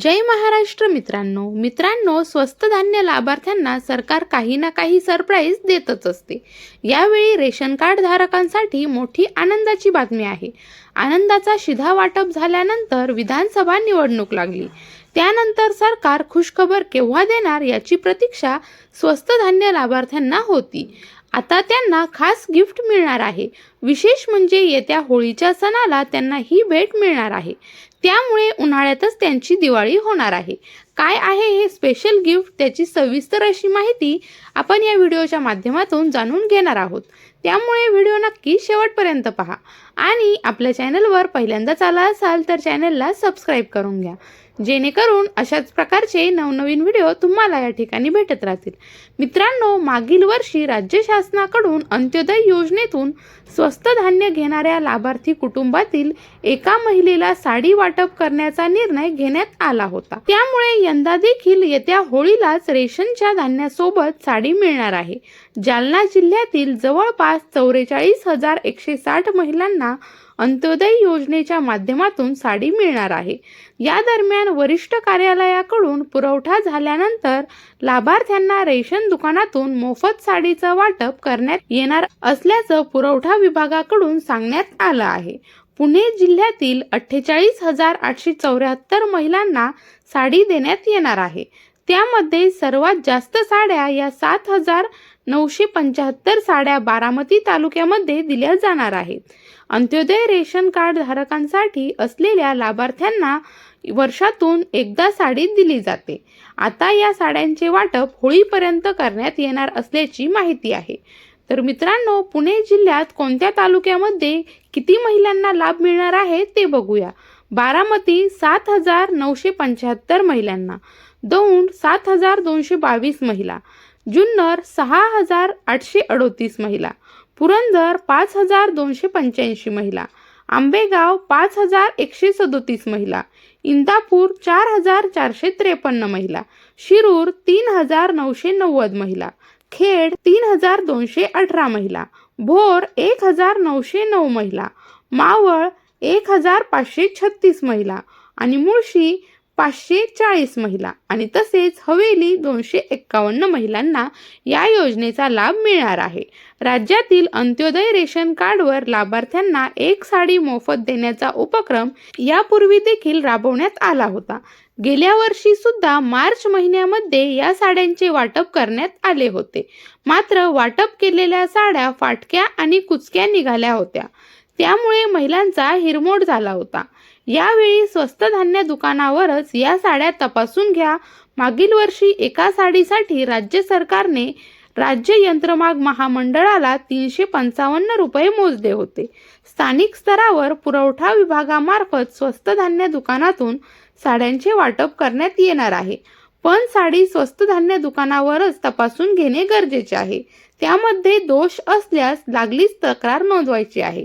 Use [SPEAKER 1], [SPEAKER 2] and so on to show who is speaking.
[SPEAKER 1] जय महाराष्ट्र मित्रांनो. मित्रांनो स्वस्त धान्य लाभार्थ्यांना सरकार काही ना काही सरप्राईज देतच असते. यावेळी रेशन कार्ड धारकांसाठी मोठी आनंदाची बातमी आहे. आनंदाचा शिधा वाटप झाल्यानंतर विधानसभा निवडणूक लागली. त्यानंतर सरकार खुशखबर केव्हा देणार याची प्रतीक्षा स्वस्त धान्य लाभार्थ्यांना होती. आता त्यांना खास गिफ्ट मिळणार आहे. विशेष म्हणजे येत्या होळीच्या सणाला त्यांना ही भेट मिळणार आहे. त्यामुळे उन्हाळ्यातच त्यांची दिवाळी होणार आहे. काय आहे हे स्पेशल गिफ्ट त्याची सविस्तर अशी माहिती आपण या व्हिडिओच्या माध्यमातून जाणून घेणार आहोत. त्यामुळे व्हिडिओ नक्की शेवटपर्यंत पहा. आणि आपल्या चॅनलवर पहिल्यांदाच आला असाल तर चॅनलला सबस्क्राईब करून घ्या. जेणेकरून अशाच प्रकारचे नवनवीन व्हिडिओ तुम्हाला या ठिकाणी भेटत राहतील. मित्रांनो मागील वर्षी राज्य शासनाकडून अंत्योदय योजनेतून स्वस्त धान्य घेणाऱ्या लाभार्थी कुटुंबातील एका महिलेला साडी वाटप करण्याचा निर्णय घेण्यात आला होता. त्यामुळे यंदा देखील येत्या होळीलाच रेशनच्या धान्यासोबत साडी मिळणार आहे. जालना जिल्ह्यातील जवळपास चौवेचाळीस हजार एकशे साठ महिलांना अंत्योदय योजनेच्या माध्यमातून साडी मिळणार आहे. या दरम्यान वरिष्ठ कार्यालयाकडून पुरवठा झाल्यानंतर लाभार्थ्यांना रेशन दुकानातून मोफत साडीचं वाटप करण्यात येणार असल्याचं पुरवठा विभागाकडून सांगण्यात आलं आहे. पुणे जिल्ह्यातील अठ्ठेचाळीस हजार आठशे चौऱ्याहत्तर महिलांना साडी देण्यात येणार आहे. त्यामध्ये सर्वात जास्त साड्या या सात हजार नऊशे पंच्याहत्तर साड्या बारामती तालुक्यामध्ये दिल्या जाणार आहेत. अंत्योदय रेशन कार्ड धारकांसाठी असलेल्या लाभार्थ्यांना वर्षातून एकदा साडी दिली जाते. आता या साड्यांचे वाटप होळीपर्यंत करण्यात येणार असल्याची माहिती आहे. तर मित्रांनो पुणे जिल्ह्यात कोणत्या तालुक्यामध्ये किती महिलांना लाभ मिळणार आहे ते बघूया. बारामती सात हजार नऊशे पंच्याहत्तर महिलांना दौंड सात हजार दोनशे बावीस महिला जुन्नर सहा हजार आठशे अडोतीस महिला पुरंदर पाच हजार दोनशे पंच्याऐंशी महिला आंबेगाव पाच हजार एकशे सदोतीस महिला इंदापूर चार हजार चारशे त्रेपन्न महिला शिरूर तीन हजार नऊशे नव्वद महिला खेड तीन हजार दोनशे अठरा महिला भोर एक हजार नऊशे नऊ महिला मावळ एक हजार पाचशे छत्तीस महिला आणि मुळशी पाचशे चाळीस महिला आणि तसेच हवेली दोनशे एक्कावन्न महिलांना या योजनेचा लाभ मिळणार आहे. राज्यातील अंत्योदय रेशन कार्डवर लाभार्थ्यांना एक साडी मोफत देण्याचा उपक्रम यापूर्वी देखील राबवण्यात आला होता. गेल्या वर्षी सुद्धा मार्च महिन्यामध्ये या साड्यांचे वाटप करण्यात आले होते. मात्र वाटप केलेल्या साड्या फाटक्या आणि कुचक्या निघाल्या होत्या. त्यामुळे महिलांचा हिरमोड झाला होता. यावेळी स्वस्त धान्य दुकानावरच या साड्या तपासून घ्या. मागील वर्षी एका साडीसाठी राज्य सरकारने राज्य यंत्रमाग महामंडळाला तीनशे पंचावन्न रुपये मोजले होते. स्थानिक स्तरावर पुरवठा विभागामार्फत स्वस्त धान्य दुकानातून साड्यांचे वाटप करण्यात येणार आहे. पण साडी स्वस्त धान्य दुकानावरच तपासून घेणे गरजेचे आहे. त्यामध्ये दोष असल्यास लागलीच तक्रार नोंदवायची आहे.